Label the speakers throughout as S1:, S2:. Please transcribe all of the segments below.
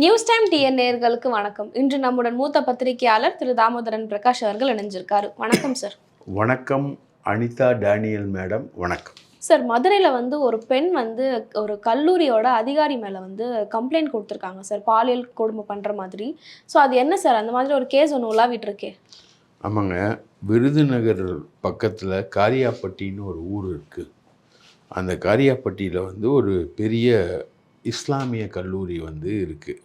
S1: News time TN நேயர்களுக்கு வணக்கம். இன்று நம்முடன் மூத்த பத்திரிகையாளர் திரு தாமோதரன் பிரகாஷ் அவர்கள் இணைஞ்சிருக்காரு. வணக்கம் சார்
S2: வணக்கம் அனிதா டேனியல் மேடம் வணக்கம்.
S1: சார் மதுரையில் வந்து ஒரு பெண் வந்து ஒரு கல்லூரியோட அதிகாரி மேலே வந்து கம்ப்ளைண்ட் கொடுத்துருக்காங்க சார் பாலியல் கொடுமை பண்ணுற மாதிரி. ஸோ அது என்ன சார் அந்த மாதிரி ஒரு கேஸ் ஒன்று உலாவிட்டு இருக்கே
S2: ஆமாங்க. விருதுநகர் பக்கத்தில் காரியாப்பட்டின்னு ஒரு ஊர் இருக்குது அந்த காரியாப்பட்டியில் வந்து ஒரு பெரிய இஸ்லாமிய கல்லூரி வந்து இருக்குது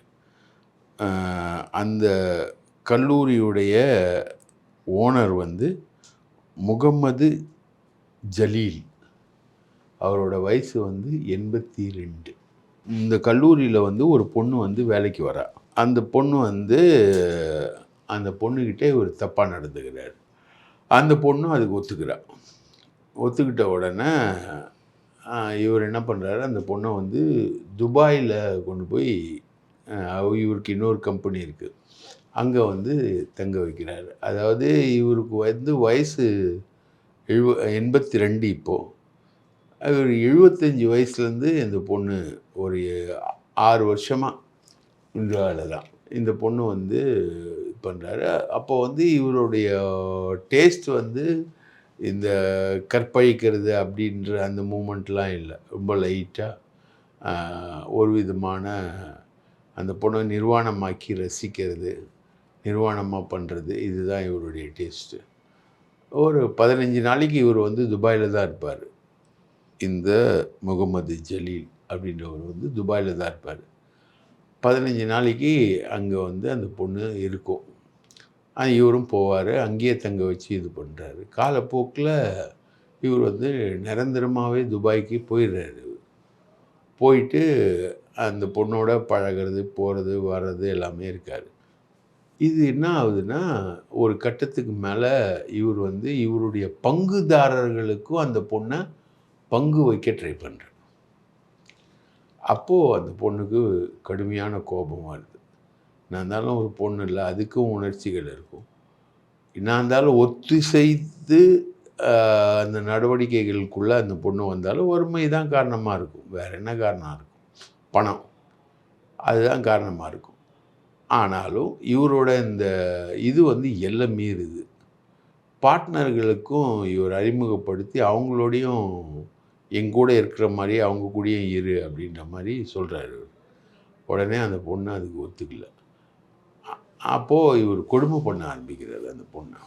S2: அந்த கல்லூரியுடைய ஓனர் வந்து முகம்மது ஜலீல். அவரோட வயசு வந்து எண்பத்தி ரெண்டு. இந்த கல்லூரியில் வந்து ஒரு பொண்ணு வந்து வேலைக்கு வரா. அந்த பொண்ணு வந்து அந்த பொண்ணுக்கிட்டே ஒரு தப்பாக நடந்துக்கிறார். அந்த பொண்ணும் அதுக்கு ஒத்துக்கிறா. ஒத்துக்கிட்ட உடனே இவர் என்ன பண்ணுறாரு அந்த பொண்ணை வந்து துபாயில் கொண்டு போய் இவருக்கு இன்னொரு கம்பெனி இருக்குது அங்கே வந்து தங்க வைக்கிறாரு. அதாவது இவருக்கு வந்து வயசு எழுவ எண்பத்தி ரெண்டு இப்போது அவர் எழுபத்தஞ்சி வயசுலேருந்து இந்த பொண்ணு ஒரு ஆறு வருஷமாக இந்தியாவில் தான். இந்த பொண்ணு வந்து பண்ணுறாரு அப்போ வந்து இவருடைய டேஸ்ட் வந்து இந்த கற்பழிக்கிறது அப்படின்ற அந்த மூமெண்ட்லாம் இல்லை. ரொம்ப லைட்டாக ஒரு விதமான அந்த பொண்ணை நிர்வாணமாக்கி ரசிக்கிறது நிர்வாணமாக பண்ணுறது இதுதான் இவருடைய டேஸ்ட்டு ஒரு பதினஞ்சு நாளைக்கு இவர் வந்து துபாயில் தான் இருப்பார். இந்த முகமது ஜலீல் அப்படின்றவர் வந்து துபாயில் தான் இருப்பார். பதினஞ்சு நாளைக்கு அங்கே வந்து அந்த பொண்ணு இருக்கும். இவரும் போவார். அங்கேயே தங்க வச்சு இது பண்ணுறாரு காலப்போக்கில் இவர் வந்து நிரந்தரமாகவே துபாய்க்கு போயிடுறாரு போயிட்டு அந்த பொண்ணோட பழகிறது போகிறது வர்றது எல்லாமே இருக்கார். இது என்ன ஆகுதுன்னா ஒரு கட்டத்துக்கு மேலே இவர் வந்து இவருடைய பங்குதாரர்களுக்கும் அந்த பொண்ணை பங்கு வைக்க ட்ரை பண்ணுறார் அப்போது அந்த பொண்ணுக்கு கடுமையான கோபம் வருது நான் இருந்தாலும் ஒரு பொண்ணு இல்லை அதுக்கும் உணர்ச்சிகள் இருக்கும். நான் இருந்தாலும் ஒத்திசைத்து அந்த நடவடிக்கைகளுக்குள்ளே அந்த பொண்ணு வந்தாலும் வறுமை தான் காரணமாக இருக்கும். வேறு என்ன காரணம் இருக்கும்? பணம். அதுதான் காரணமாக இருக்கும். ஆனாலும் இவரோட இந்த இது வந்து எல்லாம் மீறுது. பார்ட்னர்களுக்கும் இவர் அறிமுகப்படுத்தி அவங்களோடையும் என் கூட இருக்கிற மாதிரி அவங்க கூடயும் இரு அப்படின்ற மாதிரி சொல்கிறாரு உடனே அந்த பொண்ணு அதுக்கு ஒத்துக்கலை. அப்போது இவர் கொடுமை பண்ண ஆரம்பிக்கிறார் அந்த பொண்ணை.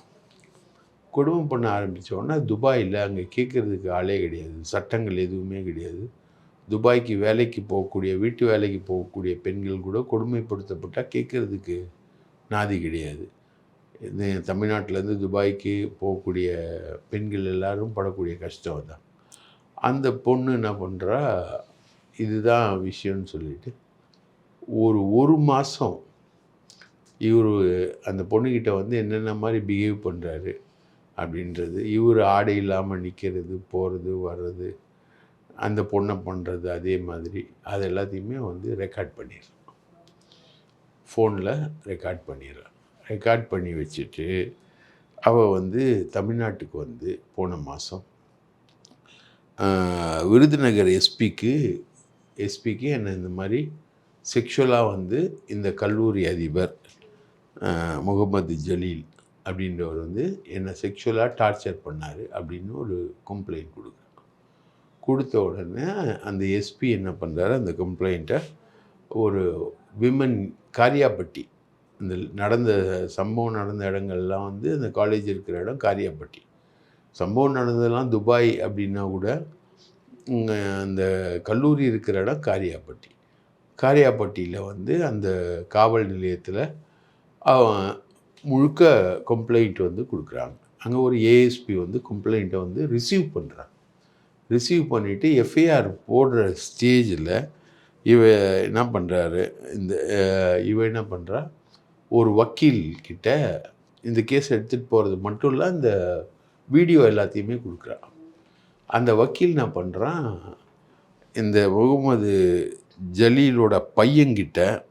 S2: கொடுமை பண்ண ஆரம்பித்தோடனே துபாயில் அங்கே கேட்குறதுக்கு ஆளே கிடையாது. சட்டங்கள் எதுவுமே கிடையாது. துபாய்க்கு வேலைக்கு போகக்கூடிய வீட்டு வேலைக்கு போகக்கூடிய பெண்கள் கூட கொடுமைப்படுத்தப்பட்டால் கேட்குறதுக்கு நாதி கிடையாது. இந்த தமிழ்நாட்டிலேருந்து துபாய்க்கு போகக்கூடிய பெண்கள் எல்லோரும் படக்கூடிய கஷ்டம் தான் அந்த பொண்ணு என்ன பண்ணுறா இதுதான் விஷயம்னு சொல்லிட்டு ஒரு ஒரு மாதம் இவர் அந்த பொண்ணுக்கிட்ட வந்து என்னென்ன மாதிரி பிஹேவ் பண்ணுறாரு அப்படின்றது இவர் ஆடை இல்லாமல் நிற்கிறது போகிறது வர்றது அந்த பொண்ணை பண்ணுறது அதே மாதிரி அது எல்லாத்தையுமே வந்து ரெக்கார்ட் பண்ணிடுறான். ஃபோனில் ரெக்கார்ட் பண்ணிடுறான். ரெக்கார்ட் பண்ணி வச்சுட்டு அவள் வந்து தமிழ்நாட்டுக்கு வந்து போன மாதம் விருதுநகர் எஸ்பிக்கு எஸ்பிக்கு என்னை இந்த மாதிரி செக்ஷுவலாக வந்து இந்த கல்லூரி அதிபர் முகமது ஜலீல் அப்படின்றவர் வந்து என்னை செக்ஷுவலாக டார்ச்சர் பண்ணார் அப்படின்னு ஒரு கம்ப்ளைண்ட் கொடுக்குறாங்க. கொடுத்த உடனே அந்த எஸ்பி என்ன பண்ணுறாரு அந்த கம்ப்ளைண்ட்டை ஒரு விமன் காரியாப்பட்டி இந்த நடந்த சம்பவம் நடந்த இடங்கள்லாம் வந்து அந்த காலேஜ் இருக்கிற இடம் காரியாப்பட்டி சம்பவம் நடந்ததெல்லாம் துபாய் அப்படின்னா கூட அந்த கல்லூரி இருக்கிற இடம் காரியாப்பட்டி காரியாப்பட்டியில் வந்து அந்த காவல் நிலையத்தில் அவன் முழுக்க கம்ப்ளைண்ட் வந்து கொடுக்குறாங்க. அங்கே ஒரு ஏஎஸ்பி வந்து கம்ப்ளைண்ட்டை வந்து ரிசீவ் பண்ணுறான் ரிசீவ் பண்ணிவிட்டு எஃப்ஐஆர் போடுற ஸ்டேஜில் இவ என்ன பண்ணுறாரு இந்த இவ என்ன பண்ணுறா ஒரு வக்கீல்கிட்ட இந்த கேஸ் எடுத்துகிட்டு போகிறது மட்டும் இல்லை இந்த வீடியோ எல்லாத்தையுமே கொடுக்குறா. அந்த வக்கீல் என்ன பண்ணுறான் இந்த முகமது ஜலீலோட பையன்கிட்ட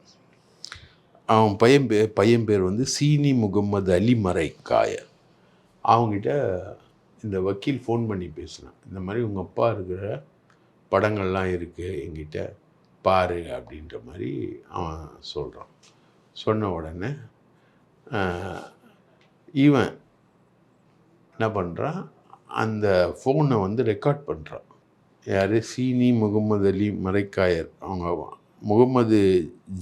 S2: அவன் பையன் பேர் பையன் பேர் வந்து சீனி முகமது அலி மரைக்காய அவங்ககிட்ட இந்த வக்கீல் ஃபோன் பண்ணி பேசினான். இந்த மாதிரி உங்கள் அப்பா இருக்கிற படங்கள்லாம் இருக்குது என்கிட்ட பாரு அப்படின்ற மாதிரி அவன் சொல்கிறான் சொன்ன உடனே இவன் என்ன பண்ணுறான் அந்த ஃபோனை வந்து ரெக்கார்ட் பண்ணுறான் யார்? சீனி முகமது அலி மரைக்காயர் அவங்க முகமது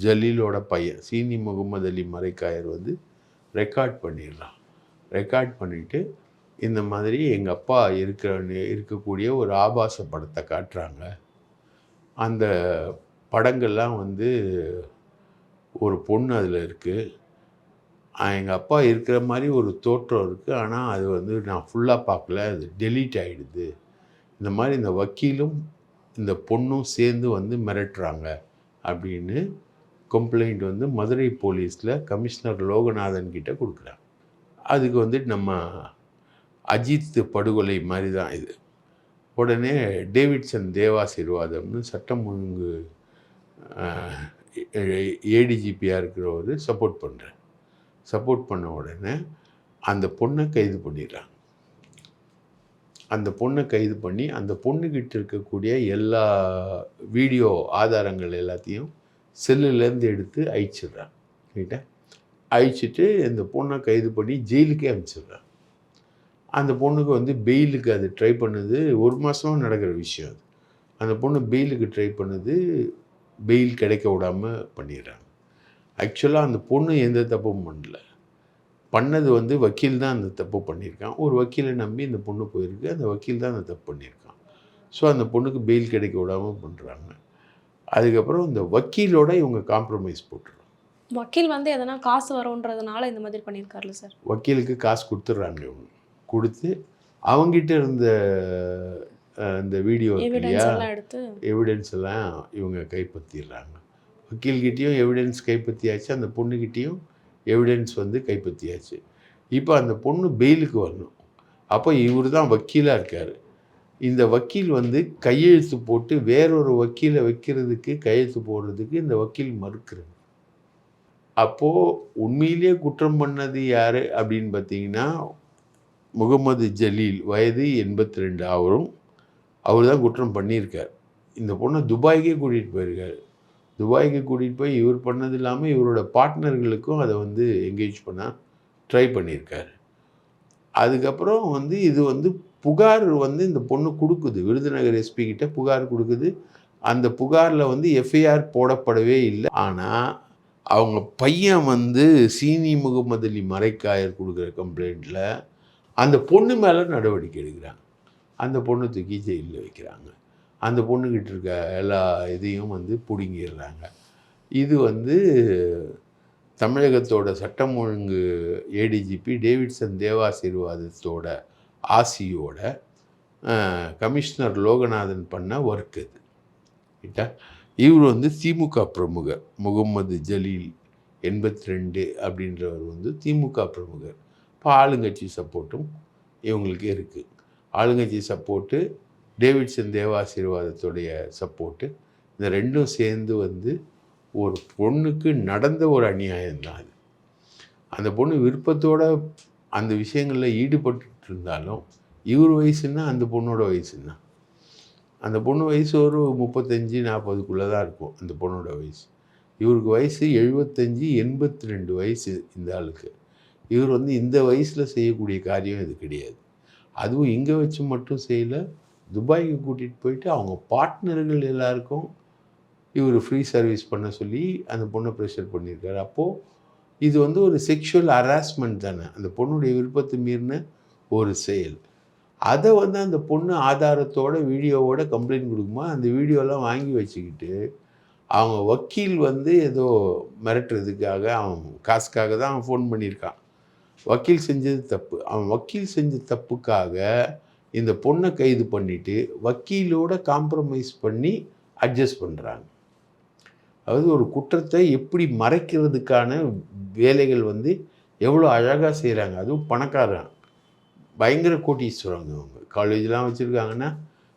S2: ஜலீலோட பையன் சீனி முகமது அலி மரைக்காயர் வந்து ரெக்கார்ட் பண்ணிடுறான். ரெக்கார்ட் பண்ணிவிட்டு இந்த மாதிரி எங்கள் அப்பா இருக்கிற இருக்கக்கூடிய ஒரு ஆபாச படத்தை காட்டுறாங்க. அந்த படங்கள்லாம் வந்து ஒரு பொண்ணு அதில் இருக்குது எங்கள் அப்பா இருக்கிற மாதிரி ஒரு தோற்றம் இருக்குது ஆனால் அது வந்து நான் ஃபுல்லாக பார்க்கல. அது டெலீட் ஆகிடுது இந்த மாதிரி இந்த வக்கீலும் இந்த பொண்ணும் சேர்ந்து வந்து மிரட்டுறாங்க. அப்படின்னு கம்ப்ளைண்ட் வந்து மதுரை போலீஸில் கமிஷனர் லோகநாதன் கிட்ட கொடுக்குறாங்க அதுக்கு வந்து நம்ம அஜித் படுகொலை மாதிரி தான் இது உடனே டேவிட்சன் தேவாசீர்வாதம்னு சட்டம் ஒழுங்கு ஏடிஜிபியாக இருக்கிறவர் சப்போர்ட் பண்ணுறேன் சப்போர்ட் பண்ண உடனே அந்த பொண்ணை கைது பண்ணிடுறாங்க அந்த பொண்ணை கைது பண்ணி அந்த பொண்ணுக்கிட்ட இருக்கக்கூடிய எல்லா வீடியோ ஆதாரங்கள் எல்லாத்தையும் செல்லுலேருந்து எடுத்து அழிச்சிடுறாங்க. ரைட்டா அழிச்சிட்டு இந்த பொண்ணை கைது பண்ணி ஜெயிலுக்கே அனுப்பிச்சிடுறாங்க. அந்த பொண்ணுக்கு வந்து பெயிலுக்கு அது ட்ரை பண்ணுது ஒரு மாதம் நடக்கிற விஷயம் அது. அந்த பொண்ணு பெயிலுக்கு ட்ரை பண்ணுது பெயில் கிடைக்க விடாமல் பண்ணிடுறாங்க. ஆக்சுவலாக அந்த பொண்ணு எந்த தப்பும் பண்ணல. பண்ணது வந்து வக்கீல் தான் அந்த தப்பு பண்ணியிருக்கான். ஒரு வக்கீலை நம்பி இந்த பொண்ணு போயிருக்கு அந்த வக்கீல் தான் அந்த தப்பு பண்ணியிருக்கான். ஸோ அந்த பொண்ணுக்கு பெயில் கிடைக்க விடாமல் பண்ணுறாங்க அதுக்கப்புறம் இந்த வக்கீலோட இவங்க காம்ப்ரமைஸ் போட்டுறாங்க
S1: வக்கீல் வந்து எதனா காசு வரும்ன்றதுனால இந்த மாதிரி பண்ணியிருக்காருல்ல சார்?
S2: வக்கீலுக்கு காசு கொடுத்துட்றாங்க இவங்க. கொடுத்து அவங்ககிட்ட இருந்த அஹ், இந்த வீடியோ
S1: எவிடன்ஸ் எல்லாம் எடுத்து.
S2: எவிடன்ஸ் எல்லாம் இவங்க கைப்பற்றிடுறாங்க வக்கீல்கிட்டேயும் எவிடன்ஸ் கைப்பற்றியாச்சு அந்த பொண்ணுக்கிட்டேயும் எவிடன்ஸ் வந்து கைப்பற்றியாச்சு. இப்போ அந்த பொண்ணு பெயிலுக்கு வரணும். அப்போ இவர் தான் வக்கீலாக இருக்கார். இந்த வக்கீல் வந்து கையெழுத்து போட்டு வேறொரு வக்கீலை வைக்கிறதுக்கு கையெழுத்து போடுறதுக்கு இந்த வக்கீல் மறுக்கிறது. அப்போது உண்மையிலேயே குற்றம் பண்ணது யார் அப்படின்னு பார்த்தீங்கன்னா முகமது ஜலீல் வயது எண்பத்தி ரெண்டு அவரும் அவர் தான் குற்றம் பண்ணியிருக்கார். இந்த பொண்ணை துபாய்க்கே கூட்டிகிட்டு போயிருக்காரு. துபாய்க்கு கூட்டிகிட்டு போய் இவர் பண்ணது இல்லாமல் இவரோட பார்ட்னர்களுக்கும் அதை வந்து என்கேஜ் பண்ண ட்ரை பண்ணியிருக்காரு. அதுக்கப்புறம் வந்து இது வந்து புகார் வந்து இந்த பொண்ணு கொடுக்குது. விருதுநகர் எஸ்பி கிட்ட புகார் கொடுக்குது. அந்த புகாரில் வந்து எஃப்ஐஆர் போடப்படவே இல்லை. ஆனால் அவங்க பையன் வந்து சீனி முகமது அலி மறைக்காயர் கொடுக்குற கம்ப்ளைண்ட்டில் அந்த பொண்ணு மேலே நடவடிக்கை எடுக்கிறாங்க. அந்த பொண்ணு தூக்கி ஜெயிலில் வைக்கிறாங்க. அந்த பொண்ணுக்கிட்ட இருக்க எல்லா இதையும் வந்து பிடுங்கிடுறாங்க. இது வந்து தமிழகத்தோட சட்டம் ஒழுங்கு ஏடிஜிபி டேவிட்சன் தேவாசீர்வாதத்தோட ஆசியோட கமிஷனர் லோகநாதன் பண்ண ஒர்க் இது. ரைட்டா இவர் வந்து திமுக பிரமுகர். முகமது ஜலீல் எண்பத்தி ரெண்டு அப்படின்றவர் வந்து திமுக பிரமுகர். இப்போ ஆளுங்கட்சி சப்போர்ட்டும் இவங்களுக்கு இருக்குது ஆளுங்கட்சி சப்போர்ட்டு டேவிட்சன் தேவாசீர்வாதத்துடைய சப்போர்ட்டு இந்த ரெண்டும் சேர்ந்து வந்து ஒரு பொண்ணுக்கு நடந்த ஒரு அநியாயம் தான் அது. அந்த பொண்ணு விருப்பத்தோட அந்த விஷயங்களில் ஈடுபட்டு இருந்தாலும் இவர் வயசுன்னா அந்த பொண்ணோட வயசுன்னா அந்த பொண்ணு வயசு ஒரு முப்பத்தஞ்சு நாற்பதுக்குள்ளே தான் இருக்கும் அந்த பொண்ணோட வயசு. இவருக்கு வயசு எழுபத்தஞ்சி எண்பத்தி ரெண்டு வயசு இந்த ஆளுக்கு. இவர் வந்து இந்த வயசில் செய்யக்கூடிய காரியம் இது கிடையாது. அதுவும் இங்கே வச்சு மட்டும் செய்யலை துபாய்க்கு கூட்டிகிட்டு போயிட்டு அவங்க பார்ட்னர்கள் எல்லாருக்கும் இவர் ஃப்ரீ சர்வீஸ் பண்ண சொல்லி அந்த பொண்ணை ப்ரெஷர் பண்ணியிருக்காரு. அப்போது இது வந்து ஒரு செக்ஷுவல் ஹராஸ்மெண்ட் தானே. அந்த பொண்ணுடைய விருப்பத்தை மீறின ஒரு செயல். அதை வந்து அந்த பொண்ணு ஆதாரத்தோட வீடியோவோட கம்ப்ளைண்ட் கொடுக்குமா? அந்த வீடியோலாம் வாங்கி வச்சுக்கிட்டு அவங்க வக்கீல் வந்து ஏதோ மிரட்டுறதுக்காக அவன் காசுக்காக தான் அவன் ஃபோன் பண்ணியிருக்கான். வக்கீல் செஞ்சது தப்பு. அவன் வக்கீல் செஞ்ச தப்புக்காக இந்த பொண்ணை கைது பண்ணிட்டு வக்கீலோட காம்ப்ரமைஸ் பண்ணி அட்ஜஸ்ட் பண்ணுறாங்க அதாவது ஒரு குற்றத்தை எப்படி மறைக்கிறதுக்கான வேலைகள் வந்து எவ்வளோ அழகாக செய்கிறாங்க அதுவும் பணக்காரன். பயங்கர கோட்டீஸ்வரங்க அவங்க. காலேஜ்லாம் வச்சுருக்காங்கன்னா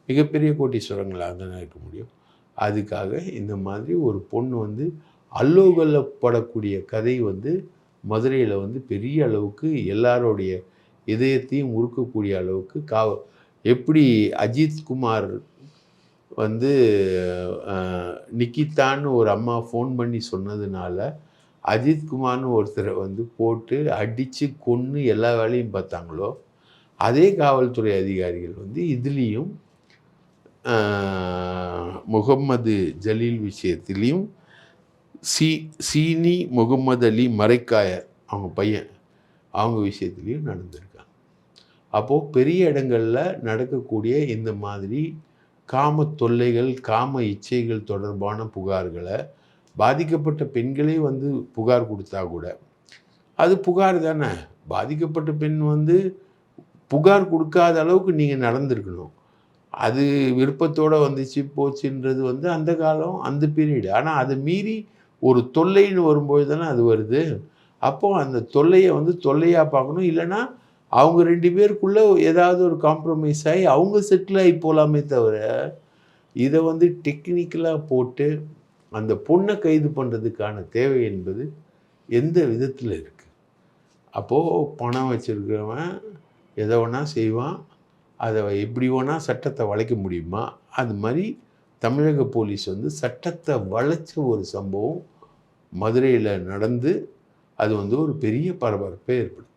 S2: மிகப்பெரிய கோட்டீஸ்வரங்களாக தானே இருக்க முடியும். அதுக்காக இந்த மாதிரி ஒரு பொண்ணு வந்து அல்லோகல்லப்படக்கூடிய கதை வந்து மதுரையில் வந்து பெரிய அளவுக்கு எல்லாரோடைய இதயத்தையும் உருக்கக்கூடிய அளவுக்கு கா எப்படி அஜித் குமார் வந்து நிக்கித்தான்னு நிக்கிதான்னு ஒரு அம்மா ஃபோன் பண்ணி சொன்னதுனால அஜித்குமார்னு ஒருத்தரை வந்து போட்டு அடித்து கொன்று எல்லா வேலையும் பார்த்தாங்களோ அதே காவல்துறை அதிகாரிகள் வந்து இதுலேயும் முகம்மது ஜலீல் விஷயத்துலேயும் சி சீனி முகமது அலி மரைக்காயர் அவங்க பையன் அவங்க விஷயத்துலேயும் நடந்திருக்காங்க. அப்போது பெரிய இடங்களில் நடக்கக்கூடிய இந்த மாதிரி காம தொல்லைகள் காம இச்சைகள் தொடர்பான புகார்களை பாதிக்கப்பட்ட பெண்களே வந்து புகார் கொடுத்தா கூட அது புகார் தானே? பாதிக்கப்பட்ட பெண் வந்து புகார் கொடுக்காத அளவுக்கு நீங்கள் நடந்திருக்கணும். அது விருப்பத்தோடு வந்துச்சு போச்சுன்றது வந்து அந்த காலம் அந்த பீரியடு ஆனால் அதை மீறி ஒரு தொல்லைன்னு வரும்போது தானே அது வருது? அப்போ அந்த தொல்லையை வந்து தொல்லையாக பார்க்கணும். இல்லைன்னா அவங்க ரெண்டு பேருக்குள்ளே ஏதாவது ஒரு காம்ப்ரமைஸ் ஆகி அவங்க செட்டில் ஆகி போகலாமே தவிர இதை வந்து டெக்னிக்கலாக போட்டு அந்த பொண்ணை கைது பண்ணுறதுக்கான தேவை என்பது எந்த விதத்தில் இருக்குது அப்போது பணம் வச்சுருக்கிறவன் எதை வேணால் செய்வான். அதை எப்படி வேணா சட்டத்தை வளைக்க முடியுமா? அது மாதிரி தமிழக போலீஸ் வந்து சட்டத்தை வளைச்ச ஒரு சம்பவம் மதுரையில் நடந்து அது வந்து ஒரு பெரிய பரபரப்பை ஏற்படுத்தும்.